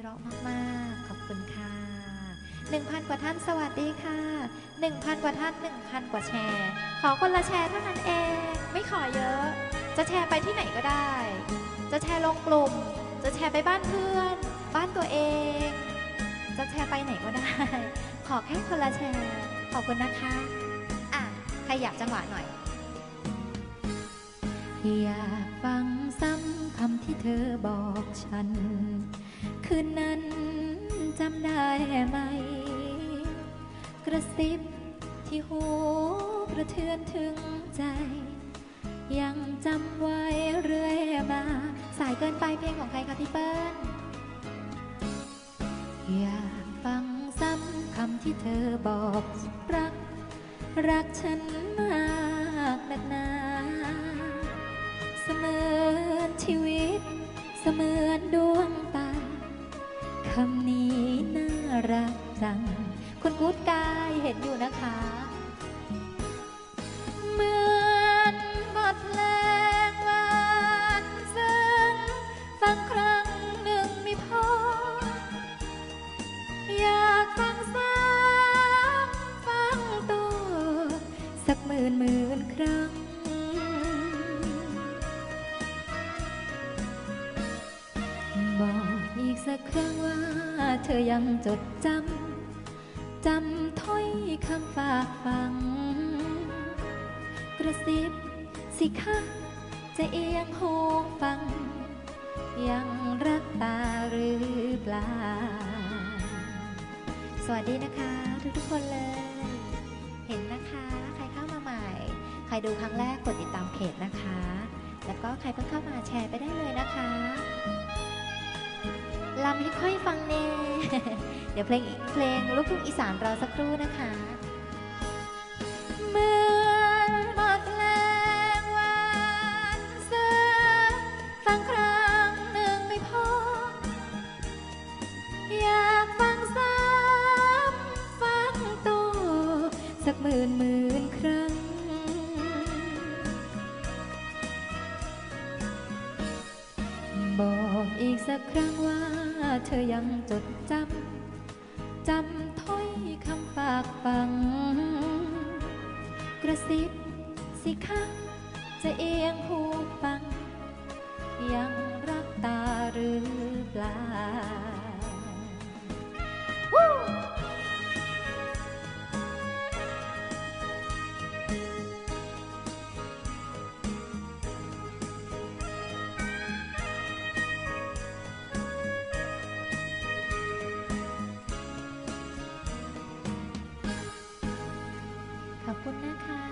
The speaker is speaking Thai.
เราะมากๆ ขอบคุณค่ะ 1,000 กว่าท่านสวัสดีค่ะ 1,000 กว่าท่าน 1,000 กว่าแชร์ ขอคนละแชร์เท่านั้นเอง ไม่ขอเยอะ จะแชร์ไปที่ไหนก็ได้ จะแชร์ลงกลุ่ม จะแชร์ไปบ้านเพื่อน บ้านตัวเอง จะแชร์ไปไหนก็ได้ ขอแค่คนละแชร์ ขอบคุณนะคะอะใครอยากจังหวะหน่อยอยากฟังซ้ำคำที่เธอบอกฉัน คืนนั้นจำได้ไหม กระซิบที่หูกระเทือนถึงใจ ยังจำไว้เรื่อยมา สายเกินไปเพลงของใครคะพี่เปิ้ลอยากฟังซ้ำคำที่เธอบอกรัก รักฉันมากนักหนาเสมือนชีวิต เสมือนดวง คำนี้น่ารักจัง คุณกู๊ดกายเห็นอยู่นะคะ เหมือนบทเพลงหวานซึ้งฟังครั้งหนึ่งไม่พอ อยากฟังซ้ำฟังต่อสักหมื่นหมื่นครั้ง สักครั้งว่าเธอยังจดจำ จำถ้อยคำฝากฟัง กระซิบสิคะจะเอียงหูฟัง ยังรักตาหรือเปล่า สวัสดีนะคะ ทุกทุกคนเลย เห็นนะคะ ใครเข้ามาใหม่ ใครดูครั้งแรกกดติดตามเพจนะคะ แล้วก็ใครเพิ่งเข้ามาแชร์ไปได้เลย ลำให้ค่อยฟังเน่ เดี๋ยวเพลงอีกเพลงลูกทุ่งอีสานรอสักครู่นะคะเมื่อนบทเพลงวานซึ้งฟังครั้งหนึ่งไม่พอ อยากฟังซ้ำฟังต่อสักหมื่นหมื่นครั้ง อีกสักครั้งว่าเธอยังจดจำจำถ้อยคำฝากฟัง กระซิบสิคะจะเอียงหูฟัง ยังรักตาหรือ